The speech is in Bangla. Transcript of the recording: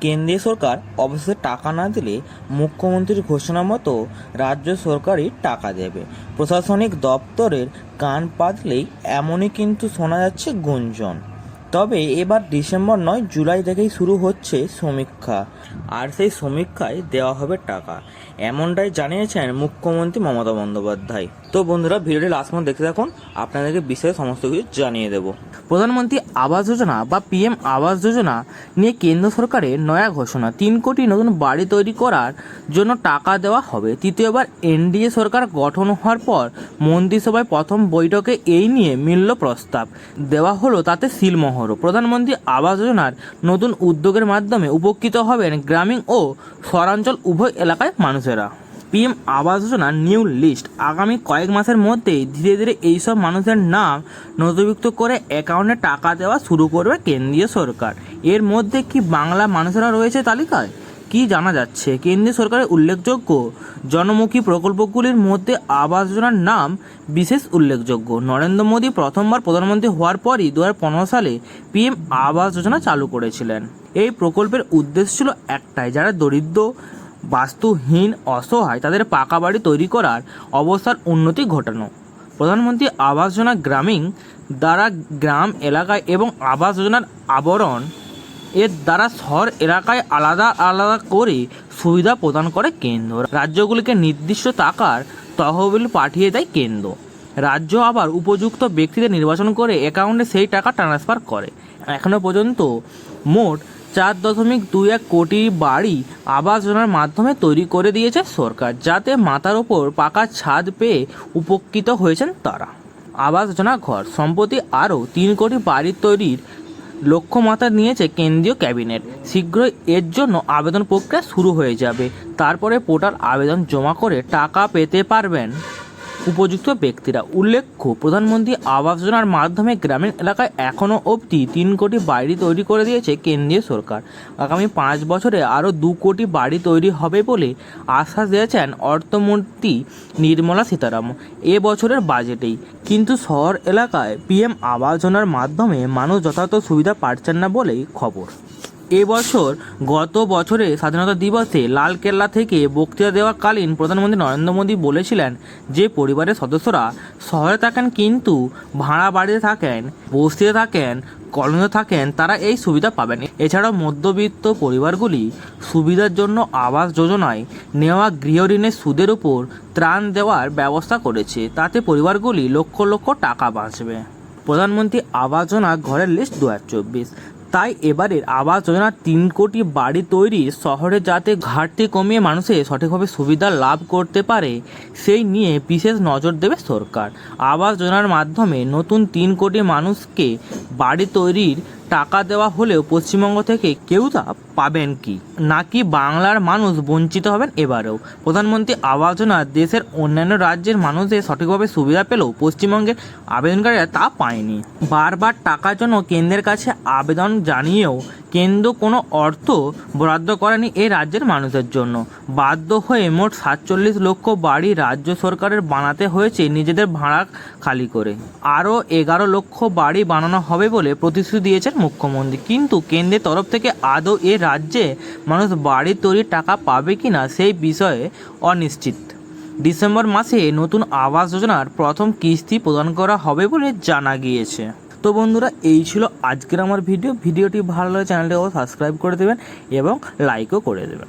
কেন্দ্রীয় সরকার অবশেষে টাকা না দিলে মুখ্যমন্ত্রীর ঘোষণা মতো রাজ্য সরকারই টাকা দেবে। প্রশাসনিক দপ্তরের কান পাতলেই এমনই কিন্তু শোনা যাচ্ছে গুঞ্জন। তবে এবার ডিসেম্বর নয়, জুলাই থেকেই শুরু হচ্ছে সমীক্ষা। আর সেই সমীক্ষায় দেওয়া হবে টাকা। এমনটাই জানিয়েছেন মুখ্যমন্ত্রী মমতা বন্দ্যোপাধ্যায়। তো বন্ধুরা, ভিডিওটি লাস্ট পর্যন্ত দেখতে থাকুন। আপনাদেরকে বিশেষ সমস্ত কিছু জানিয়ে দেবো। প্রধানমন্ত্রী আবাস যোজনা বা পিএম আবাস যোজনা নিয়ে কেন্দ্র সরকারের নয়া ঘোষণা। তিন কোটি নতুন বাড়ি তৈরি করার জন্য টাকা দেওয়া হবে। তৃতীয়বার এনডিএ সরকার গঠন হওয়ার পর মন্ত্রিসভায় প্রথম বৈঠকে এই নিয়ে মিলল প্রস্তাব। দেওয়া হলো তাতে সিলমোহরও প্রধানমন্ত্রী আবাস যোজনার নতুন উদ্যোগের মাধ্যমে উপকৃত হবেন গ্রামীণ ও শহরাঞ্চল উভয় এলাকায় মানুষেরা। পিএম আবাস যোজনার নিউ লিস্ট আগামী কয়েক মাসের মধ্যেই ধীরে ধীরে এইসব মানুষের নাম নথিভুক্ত করে অ্যাকাউন্টে টাকা দেওয়া শুরু করবে কেন্দ্রীয় সরকার। এর মধ্যে কি বাংলা মানুষেরা রয়েছে তালিকায়? কি জানা যাচ্ছে? কেন্দ্রীয় সরকারের উল্লেখযোগ্য জনমুখী প্রকল্পগুলির মধ্যে আবাস যোজনার নাম বিশেষ উল্লেখযোগ্য। নরেন্দ্র মোদী প্রথমবার প্রধানমন্ত্রী হওয়ার পরই দু হাজার পনেরো সালে পিএম আবাস যোজনা চালু করেছিলেন। এই প্রকল্পের উদ্দেশ্য ছিল একটাই, যারা দরিদ্র, বাস্তুহীন, অসহায়, তাদের পাকা বাড়ি তৈরি করার অবস্থার উন্নতি ঘটানো। প্রধানমন্ত্রী আবাস যোজনা গ্রামীণ দ্বারা গ্রাম এলাকায় এবং আবাস যোজনার আবরণ এর দ্বারা শহর এলাকায় আলাদা আলাদা করে সুবিধা প্রদান করে কেন্দ্র। রাজ্যগুলিকে নির্দিষ্ট টাকার তহবিল পাঠিয়ে দেয় কেন্দ্র। রাজ্য আবার উপযুক্ত ব্যক্তিদের নির্বাচন করে অ্যাকাউন্টে সেই টাকা ট্রান্সফার করে। এখনও পর্যন্ত মোট চার দশমিক দুই এক কোটি বাড়ি আবাস যোজনার মাধ্যমে তৈরি করে দিয়েছে সরকার, যাতে মাথার ওপর পাকা ছাদ পেয়ে উপকৃত হয়েছেন তারা। আবাস যোজনা ঘর সম্প্রতি আরও তিন কোটি বাড়ি তৈরির লক্ষ্যমাত্রা নিয়েছে কেন্দ্রীয় ক্যাবিনেট। শীঘ্রই এর জন্য আবেদন প্রক্রিয়া শুরু হয়ে যাবে। তারপরে পোর্টাল আবেদন জমা করে টাকা পেতে পারবেন। উপযুক্ত ব্যক্তিরা। উল্লেখ্য, প্রধানমন্ত্রী আবাস যোজনার মাধ্যমে গ্রামীণ এলাকায় এখনও অবধি তিন কোটি বাড়ি তৈরি করে দিয়েছে কেন্দ্রীয় সরকার। আগামী পাঁচ বছরে আরও দু কোটি বাড়ি তৈরি হবে বলে আশ্বাস দিয়েছেন অর্থমন্ত্রী নির্মলা সীতারামন। এ বছরের বাজেটেই। কিন্তু শহর এলাকায় পিএম আবাস যোজনার মাধ্যমে মানুষ যথাযথ সুবিধা পাচ্ছেন না বলেই খবর। এবছর গত বছরে স্বাধীনতা দিবসে লালকেল্লা থেকে বক্তৃতা দেওয়াকালীন প্রধানমন্ত্রী নরেন্দ্র মোদী বলেছিলেন যে পরিবারের সদস্যরা শহরে থাকেন কিন্তু ভাড়া বাড়িতে থাকেন, বস্তিতে থাকেন, কলোনিতে থাকেন, তারা এই সুবিধা পাবেন। এছাড়াও মধ্যবিত্ত পরিবারগুলি সুবিধার জন্য আবাস যোজনায় নেওয়া গৃহঋণের সুদের উপর ত্রাণ দেওয়ার ব্যবস্থা করেছে। তাতে পরিবারগুলি লক্ষ লক্ষ টাকা বাঁচবে। প্রধানমন্ত্রী আবাস যোজনা ঘরের লিস্ট দু হাজার চব্বিশ। তাই এবারের আবাস যোজনার তিন কোটি বাড়ি তৈরি শহরে যাতে ঘাটতি কমিয়ে মানুষের সঠিকভাবে সুবিধা লাভ করতে পারে, সেই নিয়ে বিশেষ নজর দেবে সরকার। আবাস যোজনার মাধ্যমে নতুন তিন কোটি মানুষকে বাড়ি তৈরির টাকা দেওয়া হলেও পশ্চিমবঙ্গ থেকে কেউ তা পাবেন কি? নাকি বাংলার মানুষ বঞ্চিত হবেন এবারেও? প্রধানমন্ত্রী আবাস যোজনা দেশের অন্যান্য রাজ্যের মানুষদের সঠিকভাবে সুবিধা পেলেও পশ্চিমবঙ্গের আবেদনকারীরা তা পায়নি। বারবার টাকার জন্য কেন্দ্রের কাছে আবেদন জানিয়েও কেন্দ্র কোনো অর্থ বরাদ্দ করেনি এই রাজ্যের মানুষের জন্য। বাধ্য হয়ে মোট সাতচল্লিশ লক্ষ বাড়ি রাজ্য সরকারের বানাতে হয়েছে নিজেদের ভাড়া খালি করে। আরও এগারো লক্ষ বাড়ি বানানো হবে বলে প্রতিশ্রুতি দিয়েছেন মুখ্যমন্ত্রী। কিন্তু কেন্দ্রের তরফ থেকে আদৌ এ রাজ্যে মানুষ বাড়ি তৈরির টাকা পাবে কি না সেই বিষয়ে অনিশ্চিত। ডিসেম্বর মাসে নতুন আবাস যোজনার প্রথম কিস্তি প্রদান করা হবে বলে জানা গিয়েছে। তো বন্ধুরা, এই ছিল আজকের আমার ভিডিও। ভিডিওটি ভালো লাগলে চ্যানেলটাকে সাবস্ক্রাইব করে দেবেন এবং লাইকও করে দেবেন।